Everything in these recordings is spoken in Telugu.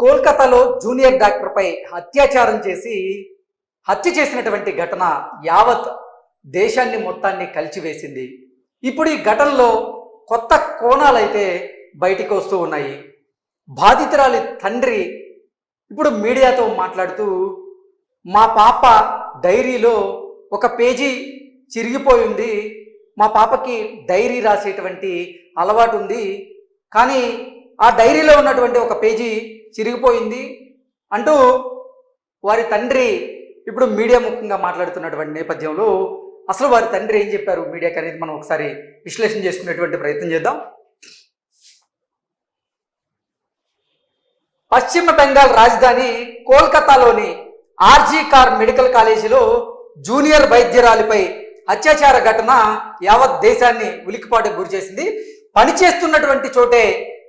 కోల్కతాలో జూనియర్ డాక్టర్పై అత్యాచారం చేసి హత్య చేసినటువంటి ఘటన యావత్ దేశాన్ని మొత్తాన్ని కలిచివేసింది. ఇప్పుడు ఈ ఘటనలో కొత్త కోణాలైతే బయటికి వస్తూ ఉన్నాయి. బాధితురాలి తండ్రి ఇప్పుడు మీడియాతో మాట్లాడుతూ మా పాప డైరీలో ఒక పేజీ చిరిగిపోయింది మా పాపకి డైరీ రాసేటువంటి అలవాటు ఉంది. కానీ ఆ డైరీలో ఉన్నటువంటి ఒక పేజీ చిరిగిపోయింది అంటూ వారి తండ్రి ఇప్పుడు మీడియా ముఖ్యంగా మాట్లాడుతున్నటువంటి నేపథ్యంలో అసలు వారి తండ్రి ఏం చెప్పారు మీడియాకి అనేది మనం ఒకసారి విశ్లేషణ చేసుకునేటువంటి ప్రయత్నం చేద్దాం. పశ్చిమ బెంగాల్ రాజధాని కోల్కతాలోని ఆర్జీ కార్ మెడికల్ కాలేజీలో జూనియర్ వైద్యురాలిపై అత్యాచార ఘటన యావత్ దేశాన్ని ఉలికిపాటుకు గురి చేసింది పనిచేస్తున్నటువంటి చోటే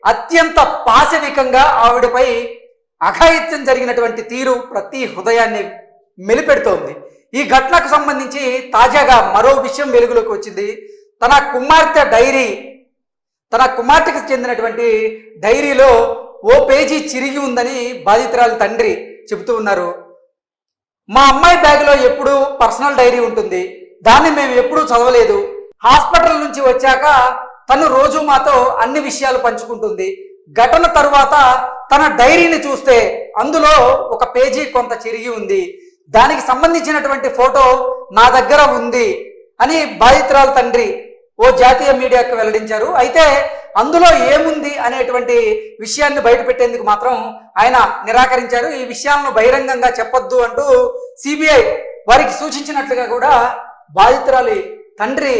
అత్యంత పాశవికంగా ఆవిడపై అఘాయిత్యం జరిగినటువంటి తీరు ప్రతి హృదయాన్ని మెలిపెడుతోంది. ఈ ఘటనకు సంబంధించి తాజాగా మరో విషయం వెలుగులోకి వచ్చింది. తన కుమార్తె డైరీ తన కుమార్తెకు చెందినటువంటి డైరీలో ఓ పేజీ చిరిగి ఉందని బాధితురాలి తండ్రి చెబుతూ ఉన్నారు. మా అమ్మాయి బ్యాగ్లో ఎప్పుడూ పర్సనల్ డైరీ ఉంటుంది. దాన్ని మేము ఎప్పుడూ చదవలేదు. హాస్పిటల్ నుంచి వచ్చాక తను రోజు మాతో అన్ని విషయాలు పంచుకుంటుంది. ఘటన తరువాత తన డైరీని చూస్తే అందులో ఒక పేజీ కొంత చిరిగి ఉంది. దానికి సంబంధించినటువంటి ఫోటో నా దగ్గర ఉంది అని బాధితురాల తండ్రి ఓ జాతీయ మీడియాకు వెల్లడించారు. అయితే అందులో ఏముంది అనేటువంటి విషయాన్ని బయటపెట్టేందుకు మాత్రం ఆయన నిరాకరించారు. ఈ విషయాలను బహిరంగంగా చెప్పొద్దు అంటూ సిబిఐ వారికి సూచించినట్లుగా కూడా బాధితురాలి తండ్రి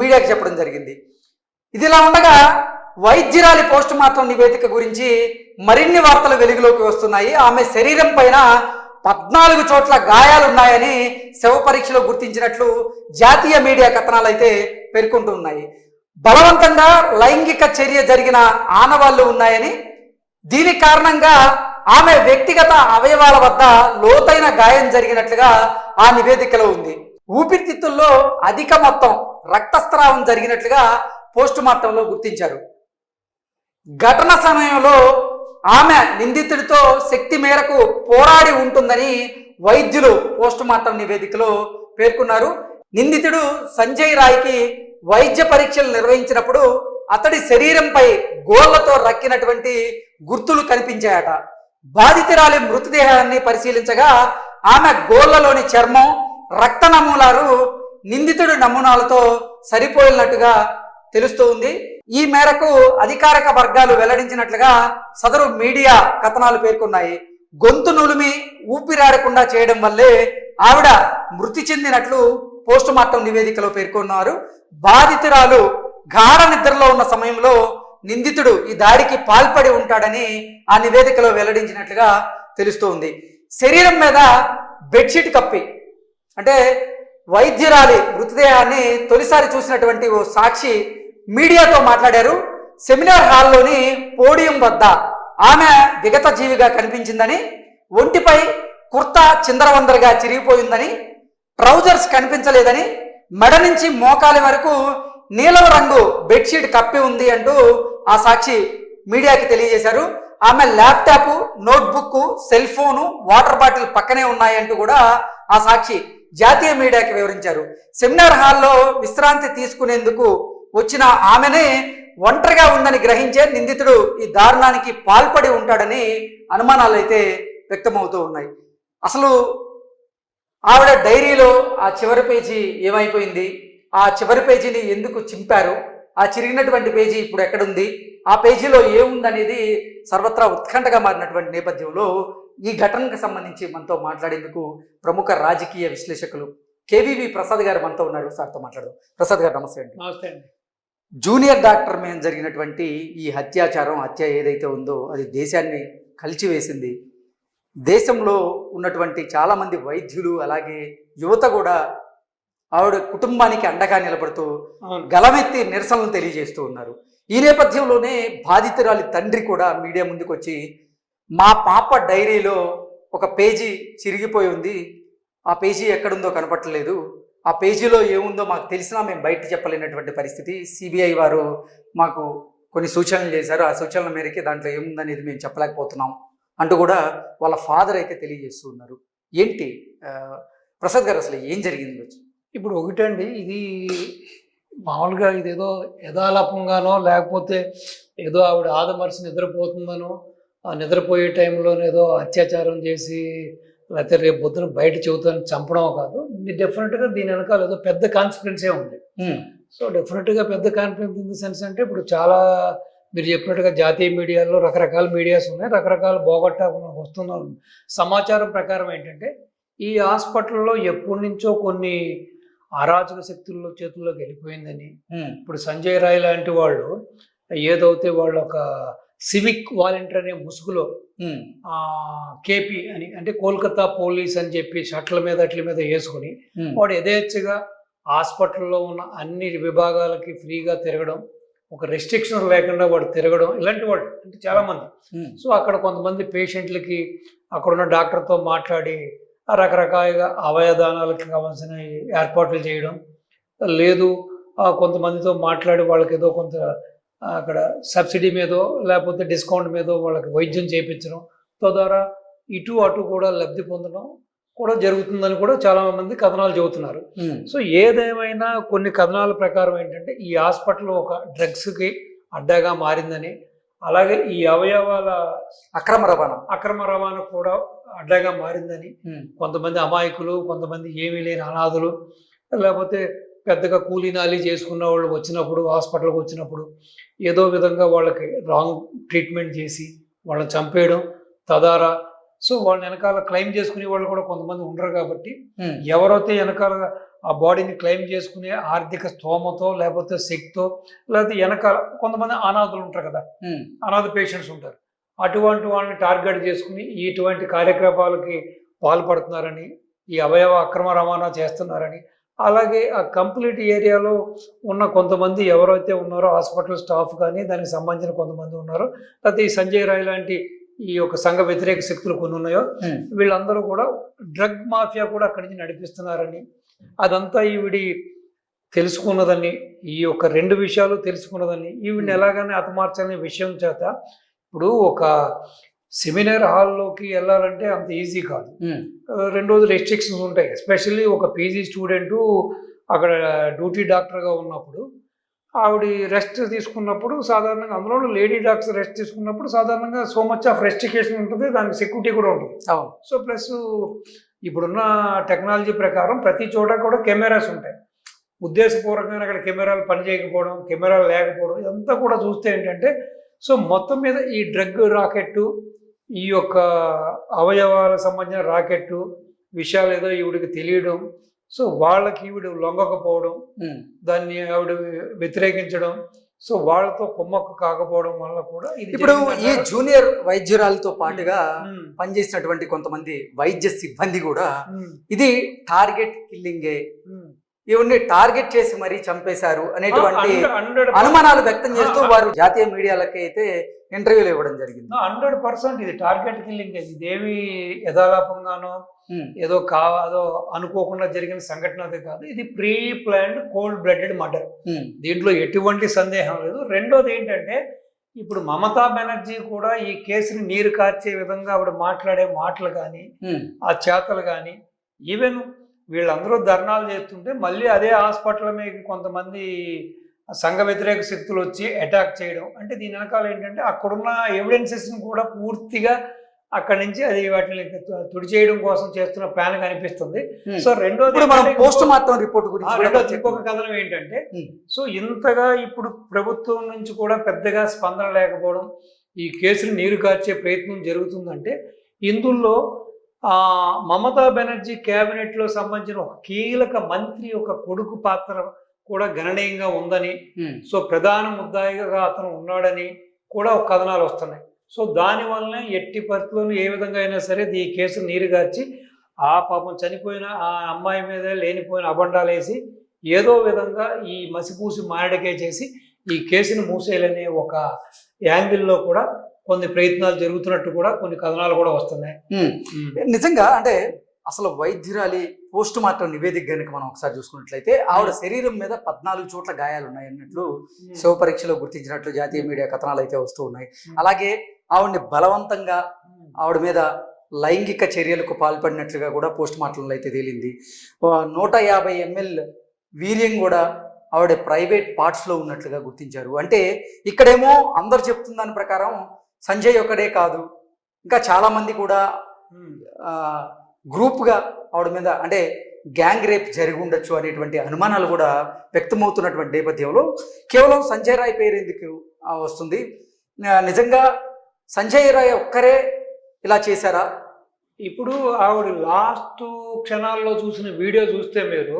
మీడియాకి చెప్పడం జరిగింది. ఇదిలా ఉండగా వైద్యురాలి పోస్ట్ మార్టం నివేదిక గురించి మరిన్ని వార్తలు వెలుగులోకి వస్తున్నాయి. ఆమె శరీరం పైన పద్నాలుగు చోట్ల గాయాలున్నాయని శవ పరీక్షలో గుర్తించినట్లు జాతీయ మీడియా కథనాలు అయితే పేర్కొంటూ ఉన్నాయి బలవంతంగా లైంగిక చర్య జరిగిన ఆనవాళ్ళు ఉన్నాయని దీని కారణంగా ఆమె వ్యక్తిగత అవయవాల వద్ద లోతైన గాయం జరిగినట్లుగా ఆ నివేదికలో ఉంది. ఊపిరితిత్తుల్లో అధిక మొత్తం రక్తస్రావం జరిగినట్లుగా పోస్ట్ మార్టంలో గుర్తించారు. ఘటన సమయంలో ఆమె నిందితుడితో శక్తి మేరకు పోరాడి ఉంటుందని వైద్యులు పోస్ట్ మార్టం నివేదికలో పేర్కొన్నారు. నిందితుడు సంజయ్ రాయ్కి వైద్య పరీక్షలు నిర్వహించినప్పుడు అతడి శరీరంపై గోళ్ళతో రక్కినటువంటి గుర్తులు కనిపించాయట. బాధితురాలి మృతదేహాన్ని పరిశీలించగా ఆమె గోళ్ళలోని చర్మం రక్త నమూనాలు నిందితుడి నమూనాలతో సరిపోయినట్టుగా తెలుస్తూ ఉంది. ఈ మేరకు అధికారిక వర్గాలు వెల్లడించినట్లుగా సదరు మీడియా కథనాలు పేర్కొన్నాయి. గొంతు నులిమి ఊపిరాడకుండా చేయడం వల్లే ఆవిడ మృతి చెందినట్లు పోస్ట్ మార్టం నివేదికలో పేర్కొన్నారు. బాధితురాలు గాఢ నిద్రలో ఉన్న సమయంలో నిందితుడు ఈ దాడికి పాల్పడి ఉంటాడని ఆ నివేదికలో వెల్లడించినట్లుగా తెలుస్తోంది శరీరం మీద బెడ్షీట్ కప్పి అంటే వైద్యురాలి మృతదేహాన్ని తొలిసారి చూసినటువంటి ఓ సాక్షి మీడియాతో మాట్లాడారు. సెమినార్ హాల్లోని పోడియం వద్ద ఆమె విగత జీవిగా కనిపించిందని ఒంటిపై కుర్తా చిందరవందరగా చిరిగిపోయిందని ట్రౌజర్స్ కనిపించలేదని మెడ నుంచి మోకాలి వరకు నీలం రంగు బెడ్షీట్ కప్పి ఉంది అంటూ ఆ సాక్షి మీడియాకి తెలియజేశారు. ఆమె laptop notebook cell phone water bottle పక్కనే ఉన్నాయంటూ కూడా ఆ సాక్షి జాతీయ మీడియాకి వివరించారు. సెమినార్ హాల్లో విశ్రాంతి తీసుకునేందుకు వచ్చిన ఆమెనే ఒంటరిగా ఉందని గ్రహించే నిందితుడు ఈ దారుణానికి పాల్పడి ఉంటాడని అనుమానాలు అయితే వ్యక్తమవుతూ ఉన్నాయి. అసలు ఆవిడ డైరీలో ఆ చివరి పేజీ ఏమైపోయింది? ఆ చివరి పేజీని ఎందుకు చింపారు? ఆ చిరిగినటువంటి పేజీ ఇప్పుడు ఎక్కడుంది? ఆ పేజీలో ఏముందనేది సర్వత్రా ఉత్కంఠగా మారినటువంటి నేపథ్యంలో ఈ ఘటనకు సంబంధించి మనతో మాట్లాడేందుకు ప్రముఖ రాజకీయ విశ్లేషకులు కేవీవి ప్రసాద్ గారు మనతో ఉన్నారు. సార్తో మాట్లాడదాం. ప్రసాద్ గారు నమస్తే అండి. నమస్తే అండి. జూనియర్ డాక్టర్ మీద జరిగినటువంటి ఈ అత్యాచారం హత్య ఏదైతే ఉందో అది దేశాన్ని కలిచివేసింది. దేశంలో ఉన్నటువంటి చాలామంది వైద్యులు అలాగే యువత కూడా ఆవిడ కుటుంబానికి అండగా నిలబడుతూ గలమెత్తి నిరసనలు తెలియజేస్తూ ఉన్నారు. ఈ నేపథ్యంలోనే బాధితురాలి తండ్రి కూడా మీడియా ముందుకు వచ్చి మా పాప డైరీలో ఒక పేజీ చిరిగిపోయి ఉంది. ఆ పేజీ ఎక్కడుందో కనపట్టలేదు ఆ పేజీలో ఏముందో మాకు తెలిసినా మేము బయట చెప్పలేనటువంటి పరిస్థితి. సిబిఐ వారు మాకు కొన్ని సూచనలు చేశారు. ఆ సూచనల మేరకి దాంట్లో ఏముందనేది మేము చెప్పలేకపోతున్నాం అంటూ కూడా వాళ్ళ ఫాదర్ అయితే తెలియజేస్తూ ఉన్నారు. ఏంటి? ప్రసాద్ గారు అసలు ఏం జరిగింది ఇప్పుడు ఒకటండి ఇది మామూలుగా ఇదేదో యథాలాపంగానో లేకపోతే ఏదో ఆవిడ ఆదమర్చి నిద్రపోతుందనో ఆ నిద్రపోయే టైంలోనేదో అత్యాచారం చేసి లేకపోతే రేపు పొద్దున బయట చెబుతాను చంపడం కాదు. ఇది డెఫినెట్గా దీని వెనకాల ఏదో పెద్ద కాన్సిక్వెన్సే ఉంది. సో డెఫినెట్గా పెద్ద కాన్ఫిడెన్స్ ఇన్ ద సెన్స్ అంటే ఇప్పుడు చాలా మీరు చెప్పినట్టుగా జాతీయ మీడియాలో రకరకాల మీడియాస్ ఉన్నాయి రకరకాల బోగట్టా వస్తున్న సమాచారం ప్రకారం ఏంటంటే ఈ హాస్పిటల్లో ఎప్పటి నుంచో కొన్ని అరాచక శక్తుల్లో చేతుల్లోకి వెళ్ళిపోయిందని. ఇప్పుడు సంజయ్ రాయ్ లాంటి వాళ్ళు ఏదైతే వాళ్ళు ఒక సివిక్ వాలంటీర్ అనే ముసుగులో కేపీ అని అంటే కోల్కతా పోలీస్ అని చెప్పి షట్ల మీద అట్ల మీద వేసుకుని వాడు యథేచ్ఛగా హాస్పిటల్లో ఉన్న అన్ని విభాగాలకి ఫ్రీగా తిరగడం ఒక రెస్ట్రిక్షన్ లేకుండా వాడు తిరగడం ఇలాంటి వాడు అంటే చాలామంది. సో అక్కడ కొంతమంది పేషెంట్లకి అక్కడ ఉన్న డాక్టర్తో మాట్లాడి రకరకాలుగా అవయదానాలకి కావాల్సిన ఏర్పాట్లు చేయడం లేదు కొంతమందితో మాట్లాడి వాళ్ళకి ఏదో కొంత అక్కడ సబ్సిడీ మీదో లేకపోతే డిస్కౌంట్ మీదో వాళ్ళకి వైద్యం చేయించడం తద్వారా ఇటు అటు కూడా లబ్ధి పొందడం కూడా జరుగుతుందని కూడా చాలా మంది కథనాలు చెబుతున్నారు. సో ఏదేమైనా కొన్ని కథనాల ప్రకారం ఏంటంటే ఈ హాస్పిటల్ ఒక డ్రగ్స్కి అడ్డాగా మారిందని అలాగే ఈ అవయవాల అక్రమ రవాణా. అక్రమ రవాణా కూడా అడ్డాగా మారిందని కొంతమంది అమాయకులు కొంతమంది ఏమీ లేని అనాథులు లేకపోతే పెద్దగా కూలీనాలి చేసుకున్న వాళ్ళు వచ్చినప్పుడు హాస్పిటల్కి వచ్చినప్పుడు ఏదో విధంగా వాళ్ళకి రాంగ్ ట్రీట్మెంట్ చేసి వాళ్ళని చంపేయడం తదారా. సో వాళ్ళని వెనకాల క్లెయిమ్ చేసుకునే వాళ్ళు కూడా కొంతమంది ఉండరు కాబట్టి ఎవరైతే వెనకాల ఆ బాడీని క్లెయిమ్ చేసుకునే ఆర్థిక స్తోమతో లేకపోతే శక్తితో లేకపోతే వెనకాల కొంతమంది అనాథులు ఉంటారు కదా అనాథ పేషెంట్స్ ఉంటారు. అటువంటి వాళ్ళని టార్గెట్ చేసుకుని ఇటువంటి కార్యక్రమాలకి పాల్పడుతున్నారని ఈ అవయవ అక్రమ రవాణా చేస్తున్నారని అలాగే ఆ కంప్లీట్ ఏరియాలో ఉన్న కొంతమంది ఎవరైతే ఉన్నారో హాస్పిటల్ స్టాఫ్ కానీ దానికి సంబంధించిన కొంతమంది ఉన్నారో లేకపోతే ఈ సంజయ్ రాయ్ లాంటి ఈ యొక్క సంఘ వ్యతిరేక శక్తులు కొన్ని ఉన్నాయో వీళ్ళందరూ కూడా డ్రగ్ మాఫియా కూడా అక్కడి నుంచి నడిపిస్తున్నారని అదంతా ఈవిడి తెలుసుకున్నదని ఈ యొక్క రెండు విషయాలు తెలుసుకున్నదని ఈవిడిని ఎలాగైనా హతమార్చాలనే విషయం చేత ఇప్పుడు ఒక సెమినార్ హాల్లోకి వెళ్ళాలంటే అంత ఈజీ కాదు. ఆ, రెండోది రెస్ట్రిక్షన్స్ ఉంటాయి. ఎస్పెషల్లీ ఒక పీజీ స్టూడెంట్ అక్కడ డ్యూటీ డాక్టర్గా ఉన్నప్పుడు ఆవిడ రెస్ట్ తీసుకున్నప్పుడు సాధారణంగా అందులో లేడీ డాక్టర్స్ రెస్ట్ తీసుకున్నప్పుడు సాధారణంగా సో మచ్ ఆఫ్ రెస్ట్రికేషన్ ఉంటుంది. దానికి సెక్యూరిటీ కూడా ఉంటుంది. అవును. సో ప్లస్ ఇప్పుడున్న టెక్నాలజీ ప్రకారం ప్రతి చోట కూడా కెమెరాస్ ఉంటాయి. ఉద్దేశపూర్వకంగా అక్కడ కెమెరాలు పనిచేయకపోవడం కెమెరాలు లేకపోవడం ఇదంతా కూడా చూస్తే ఏంటంటే సో మొత్తం మీద ఈ డ్రగ్ రాకెట్టు ఈ యొక్క అవయవాలకు సంబంధించిన రాకెట్టు విషయాలు ఏదో ఈవిడికి తెలియడం సో వాళ్ళకి ఈవిడ లొంగకపోవడం దాన్ని ఆవిడ వ్యతిరేకించడం సో వాళ్ళతో కొమ్మక్కు కాకపోవడం వల్ల కూడా ఇప్పుడు ఈ? జూనియర్ వైద్యురాలతో పాటుగా పనిచేసినటువంటి కొంతమంది వైద్య సిబ్బంది కూడా ఇది టార్గెట్ కిల్లింగే. ఇవన్నీ టార్గెట్ చేసి మరీ చంపేశారు అనేటువంటి అనుమానాలు వ్యక్తం చేస్తూ వారు జాతీయ మీడియాలకి అయితే ఇంటర్వ్యూలు ఇవ్వడం జరిగింది. హండ్రెడ్ పర్సెంట్ ఇది టార్గెట్ కిల్లింగ్. ఇదేమి యథాలాపంగానో ఏదో కాదో అనుకోకుండా జరిగిన సంఘటన అది కాదు. ఇది pre planned cold blooded murder దీంట్లో ఎటువంటి సందేహం లేదు. రెండోది ఏంటంటే ఇప్పుడు మమతా బెనర్జీ కూడా ఈ కేసుని నీరు కార్చే విధంగా ఆవిడ మాట్లాడే మాటలు కానీ ఆ చేతలు కానీ ఈవెన్ వీళ్ళందరూ ధర్నాలు చేస్తుంటే మళ్ళీ అదే హాస్పిటల్ మీద కొంతమంది సంఘ వ్యతిరేక శక్తులు వచ్చి అటాక్ చేయడం అంటే దీని వెనకాల ఏంటంటే అక్కడున్న ఎవిడెన్సెస్ని కూడా పూర్తిగా అక్కడి నుంచి అది వాటిని తుడి చేయడం కోసం చేస్తున్న ప్లాన్ కనిపిస్తుంది ఉమ్. సో రెండోది మనం పోస్ట్ మార్టం రిపోర్ట్ గురించి రెండోది ఇంకొక. కథనం ఏంటంటే ఉమ్. సో ఇంతగా ఇప్పుడు ప్రభుత్వం నుంచి కూడా పెద్దగా స్పందన లేకపోవడం ఈ కేసును నీరు కార్చే ప్రయత్నం జరుగుతుందంటే ఇందులో మమతా బెనర్జీ కేబినెట్లో సంబంధించిన ఒక కీలక మంత్రి ఒక కొడుకు పాత్ర కూడా గణనీయంగా ఉందని సో ప్రధాన ముద్దాయిగా అతను ఉన్నాడని కూడా ఒక కథనాలు వస్తున్నాయి. సో దానివల్లనే ఎట్టి పరిస్థితుల్లో ఏ విధంగా అయినా సరే ఈ కేసు నీరుగార్చి ఆ పాపం చనిపోయిన ఆ అమ్మాయి మీద లేనిపోయిన అబండాలు వేసి ఏదో విధంగా ఈ మసిపూసి మారడికే చేసి ఈ కేసును మూసేయాలనే ఒక యాంగిల్లో కూడా కొన్ని ప్రయత్నాలు జరుగుతున్నట్టు కూడా కొన్ని కథనాలు కూడా వస్తున్నాయి. నిజంగా అంటే అసలు వైద్యురాలి పోస్ట్ మార్టం నివేదిక కనుక మనం ఒకసారి చూసుకున్నట్లయితే ఆవిడ శరీరం మీద పద్నాలుగు చోట్ల గాయాలు ఉన్నాయి అన్నట్లు శవ పరీక్షలో గుర్తించినట్లు జాతీయ మీడియా కథనాలు అయితే వస్తూ ఉన్నాయి. అలాగే ఆవిడని బలవంతంగా ఆవిడ మీద లైంగిక చర్యలకు పాల్పడినట్లుగా కూడా పోస్ట్ మార్టంలో అయితే తేలింది. నూట యాభై ఎంఎల్ వీర్యం కూడా ఆవిడ ప్రైవేట్ పార్ట్స్లో ఉన్నట్లుగా గుర్తించారు. అంటే ఇక్కడేమో అందరు చెప్తున్న దాని ప్రకారం సంజయ్ ఒక్కడే కాదు. ఇంకా చాలా మంది కూడా గ్రూప్గా ఆవిడ మీద అంటే గ్యాంగ్ రేప్ జరిగి ఉండొచ్చు అనేటువంటి అనుమానాలు కూడా వ్యక్తమవుతున్నటువంటి నేపథ్యంలో కేవలం సంజయ్ రాయ్ పేరు ఎందుకు వస్తుంది? నిజంగా సంజయ్ రాయ్ ఒక్కరే ఇలా చేశారా? ఇప్పుడు ఆవిడ లాస్ట్ క్షణాల్లో చూసిన వీడియో చూస్తే మీరు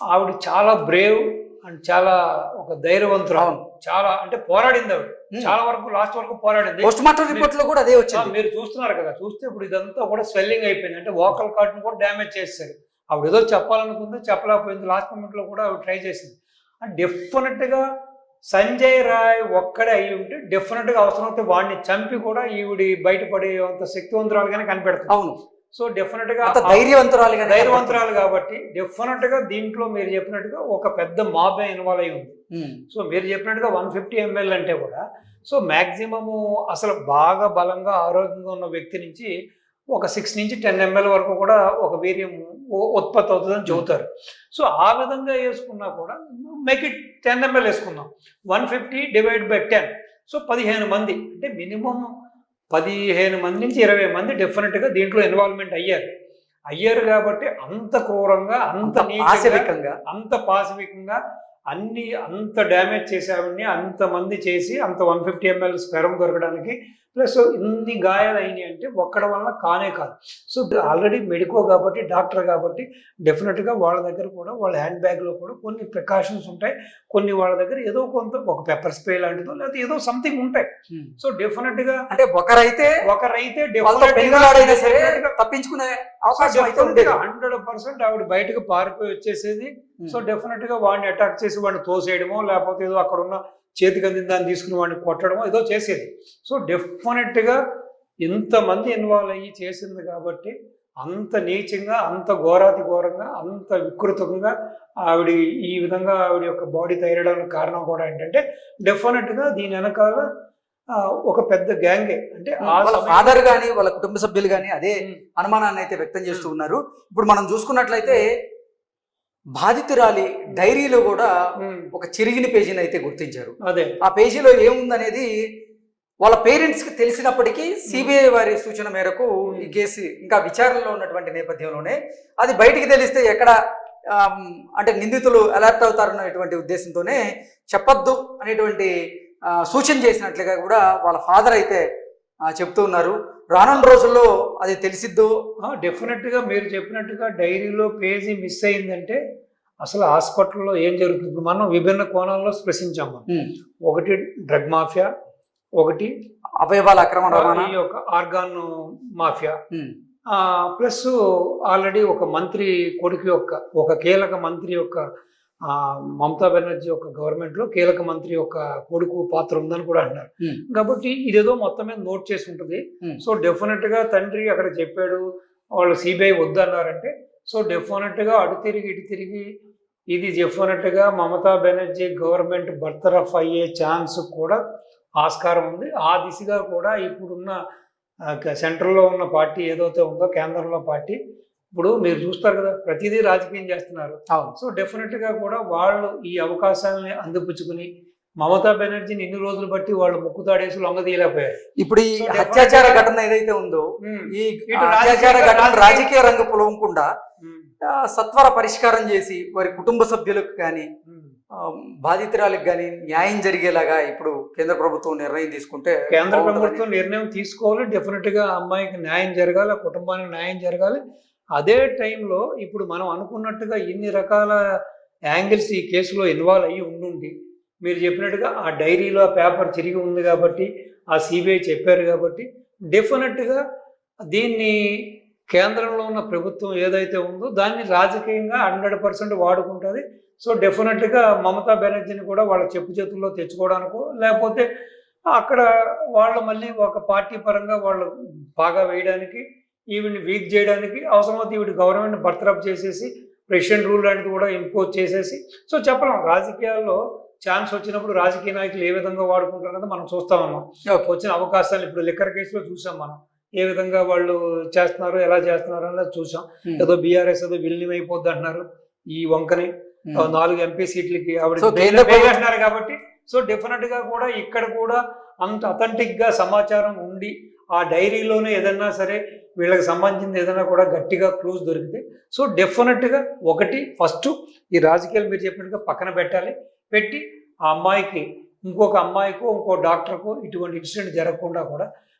ఆవిడ చాలా బ్రేవ్ అండ్ చాలా ఒక ధైర్యవంతురాలు. అవును. చాలా అంటే పోరాడింది ఆవిడ. చాలా వరకు లాస్ట్ వరకు పోరాడింది. పోస్ట్ మార్టం రిపోర్ట్లో కూడా అదే వచ్చింది. మీరు చూస్తున్నారు కదా చూస్తే ఇప్పుడు ఇదంతా కూడా స్వెల్లింగ్ అయిపోయింది. అంటే వోకల్ కార్డ్ని కూడా డ్యామేజ్ చేస్తారు ఆవిడ ఏదో చెప్పాలనుకుంది చెప్పలేకపోయింది. లాస్ట్ మూమెంట్లో కూడా ఆవిడ ట్రై చేసింది. డెఫినెట్గా సంజయ్ రాయ్ ఒక్కడే అయి ఉంటే డెఫినెట్గా అవసరమైతే వాడిని చంపి కూడా ఈవిడి బయటపడే అంత శక్తివంతురాలుగానే కనిపెడుతుంది అవును. సో డెఫినెట్గా అంత ధైర్యవంతురాలుగా ధైర్యవంతురాలు కాబట్టి డెఫినెట్గా దీంట్లో మీరు చెప్పినట్టుగా ఒక పెద్ద మాబే ఇన్వాల్వ్ అయి ఉంది. ఉమ్, సో మీరు చెప్పినట్టుగా వన్ ఫిఫ్టీ ఎంఎల్ అంటే కూడా సో మ్యాక్సిమము అసలు బాగా బలంగా ఆరోగ్యంగా ఉన్న వ్యక్తి నుంచి ఒక సిక్స్ నుంచి టెన్ ఎంఎల్ వరకు కూడా ఒక వీర్యం ఉత్పత్తి అవుతుందని చెబుతారు. సో ఆ విధంగా వేసుకున్నా కూడా మేక్ ఇట్ టెన్ ఎంఎల్ వేసుకుందాం. One fifty divide by ten so పదిహేను మంది. అంటే మినిమం పదిహేను మంది నుంచి ఇరవై మంది డెఫినెట్గా దీంట్లో ఇన్వాల్వ్మెంట్ అయ్యారు. అయ్యారు కాబట్టి అంత క్రూరంగా అంత ఆశవికంగా అంత పాశవికంగా అన్ని అంత డ్యామేజ్ చేసేవన్నీ అంతమంది చేసి అంత వన్ ఫిఫ్టీ ఎంఎల్ స్పెరం దొరకడానికి ప్లస్ ఇన్ని గాయాలు అయినాయి అంటే ఒక్కడ వల్ల కానే కాదు. సో ఆల్రెడీ మెడికో కాబట్టి డాక్టర్ కాబట్టి డెఫినెట్గా వాళ్ళ దగ్గర కూడా వాళ్ళ హ్యాండ్ బ్యాగ్లో కూడా కొన్ని ప్రికాషన్స్ ఉంటాయి. కొన్ని వాళ్ళ దగ్గర ఏదో కొంత ఒక పెప్పర్ స్ప్రే లాంటిదో లేకపోతే ఏదో సంథింగ్ ఉంటాయి. ఉమ్. సో డెఫినెట్గా అంటే ఒకరైతే ఒకరైతే తప్పించుకునే హండ్రెడ్ పర్సెంట్ ఆవిడ బయటకు పారిపోయి వచ్చేసేది. ఉమ్. సో డెఫినెట్గా వాడిని అటాక్ చేసి వాడిని తోసేయడమో లేకపోతే ఏదో అక్కడ ఉన్న చేతికి అందిన దాన్ని తీసుకుని వాడిని కొట్టడమో ఏదో చేసేది. సో డెఫినెట్గా ఇంతమంది ఇన్వాల్వ్ అయ్యి చేసింది కాబట్టి అంత నీచంగా అంత ఘోరాతి ఘోరంగా అంత వికృతంగా ఆవిడ ఈ విధంగా ఆవిడ యొక్క బాడీ తయారడానికి కారణం కూడా ఏంటంటే డెఫినెట్గా దీని వెనకాల ఒక పెద్ద గ్యాంగే. అంటే ఫాదర్ గాని వాళ్ళ కుటుంబ సభ్యులు గాని అదే అనుమానాన్ని అయితే వ్యక్తం చేస్తూ ఉన్నారు. ఇప్పుడు మనం చూసుకున్నట్లయితే బాధితురాలి డైరీలో కూడా ఒక చిరిగిన పేజీని అయితే గుర్తించారు. అదే. ఆ పేజీలో ఏముందనేది వాళ్ళ పేరెంట్స్కి తెలిసినప్పటికీ సిబిఐ వారి సూచన మేరకు ఈ కేసు ఇంకా విచారణలో ఉన్నటువంటి నేపథ్యంలోనే అది బయటికి తెలిస్తే ఎక్కడ అంటే నిందితులు అలర్ట్ అవుతారనేటువంటి ఉద్దేశంతోనే చెప్పొద్దు అనేటువంటి సూచన చేసినట్లుగా కూడా వాళ్ళ ఫాదర్ అయితే చెప్తూ ఉన్నారు. రానున్న రోజుల్లో అది తెలిసిద్దో. డెఫినెట్గా మీరు చెప్పినట్టుగా డైరీలో పేజీ మిస్ అయిందంటే అసలు హాస్పిటల్లో ఏం జరుగుతుంది? ఇప్పుడు మనం విభిన్న కోణాల్లో స్పృశించాం మనం. ఉమ్, ఒకటి డ్రగ్ మాఫియా ఒకటి అవయవాల అక్రమ రవాణా ఈ యొక్క ఆర్గాన్ మాఫియా. ప్లస్ ఆల్రెడీ ఒక మంత్రి కొడుకు యొక్క ఒక కీలక మంత్రి యొక్క మమతా బెనర్జీ యొక్క గవర్నమెంట్లో కీలక మంత్రి యొక్క కొడుకు పాత్ర ఉందని కూడా అంటున్నారు. కాబట్టి ఇదేదో మొత్తం మీద నోట్ చేసి ఉంటుంది. సో డెఫినెట్గా తండ్రి అక్కడ చెప్పాడు వాళ్ళు సిబిఐ వద్దన్నారంటే సో డెఫినెట్గా అటు తిరిగి ఇటు తిరిగి ఇది డెఫినెట్గా మమతా బెనర్జీ గవర్నమెంట్ బర్తరఫ్ అయ్యే ఛాన్స్ కూడా ఆస్కారం ఉంది. ఆ దిశగా కూడా ఇప్పుడున్న సెంట్రల్లో ఉన్న పార్టీ ఏదైతే ఉందో కేంద్రంలో పార్టీ ఇప్పుడు మీరు చూస్తారు కదా ప్రతిదీ రాజకీయం చేస్తున్నారు. సో డెఫినెట్గా కూడా వాళ్ళు ఈ అవకాశాలని అందిపుచ్చుకుని మమతా బెనర్జీని ఇన్ని రోజులు బట్టి వాళ్ళు ముక్కుతాడేసి లొంగదీయలేకపోయారు ఇప్పుడు ఈ అత్యాచార ఘటన ఏదైతే ఉందో ఈ అత్యాచార రాజకీయ- ఘటన రాజకీయ- రంగు పొలవకుండా సత్వర పరిష్కారం చేసి వారి కుటుంబ సభ్యులకు కానీ బాధితురాలకు కానీ న్యాయం జరిగేలాగా ఇప్పుడు కేంద్ర ప్రభుత్వం నిర్ణయం తీసుకుంటే కేంద్ర. ప్రభుత్వం నిర్ణయం తీసుకోవాలి. డెఫినెట్గా అమ్మాయికి న్యాయం జరగాలి కుటుంబానికి న్యాయం జరగాలి. అదే టైంలో ఇప్పుడు మనం అనుకున్నట్టుగా ఇన్ని రకాల యాంగిల్స్ ఈ కేసులో ఇన్వాల్వ్ అయ్యి ఉండుండి మీరు చెప్పినట్టుగా ఆ డైరీలో ఆ పేపర్ తిరిగి ఉంది కాబట్టి ఆ సిబిఐ చెప్పారు కాబట్టి డెఫినెట్గా దీన్ని కేంద్రంలో ఉన్న ప్రభుత్వం ఏదైతే ఉందో దాన్ని రాజకీయంగా హండ్రెడ్ పర్సెంట్ వాడుకుంటుంది. సో డెఫినెట్గా మమతా బెనర్జీని కూడా వాళ్ళ చెప్పు చేతుల్లో తెచ్చుకోవడానికో లేకపోతే అక్కడ వాళ్ళు మళ్ళీ ఒక పార్టీ పరంగా వాళ్ళు బాగా వేయడానికి ఈవిడ్ని వీక్ చేయడానికి అవసరమైతే ఈవిడ గవర్నమెంట్ బర్తరఫ్ చేసేసి ప్రెసిడెంట్ రూల్ లాంటిది కూడా ఇంపోజ్ చేసేసి. సో చెప్పలేం. రాజకీయాల్లో ఛాన్స్ వచ్చినప్పుడు రాజకీయ నాయకులు ఏ విధంగా వాడుకుంటారు అనేది మనం చూస్తా ఉన్నాం వచ్చిన అవకాశాలు ఇప్పుడు లిక్కర్ కేసులో చూసాం మనం. ఏ విధంగా వాళ్ళు చేస్తున్నారు ఎలా చేస్తున్నారు అనేది చూసాం. ఉమ్. ఏదో బీఆర్ఎస్ ఏదో విలీనం అయిపోద్ది అంటున్నారు ఈ వంకని. ఉమ్. నాలుగు ఎంపీ సీట్లకి ఆవిడ అంటున్నారు కాబట్టి సో డెఫినెట్గా కూడా ఇక్కడ కూడా అంత అథెంటిక్గా సమాచారం ఉండి ఆ డైరీలోనే ఏదన్నా సరే వీళ్ళకి సంబంధించింది ఏదైనా కూడా గట్టిగా క్లూజ్ దొరికితే సో డెఫినెట్గా ఒకటి ఫస్ట్ ఈ రాజకీయాలు మీరు చెప్పినట్టుగా పక్కన పెట్టాలి. పెట్టి ఆ అమ్మాయికి ఇంకొక అమ్మాయికో ఇంకో డాక్టర్కో ఇటువంటి ఇన్సిడెంట్ జరగకుండా కూడా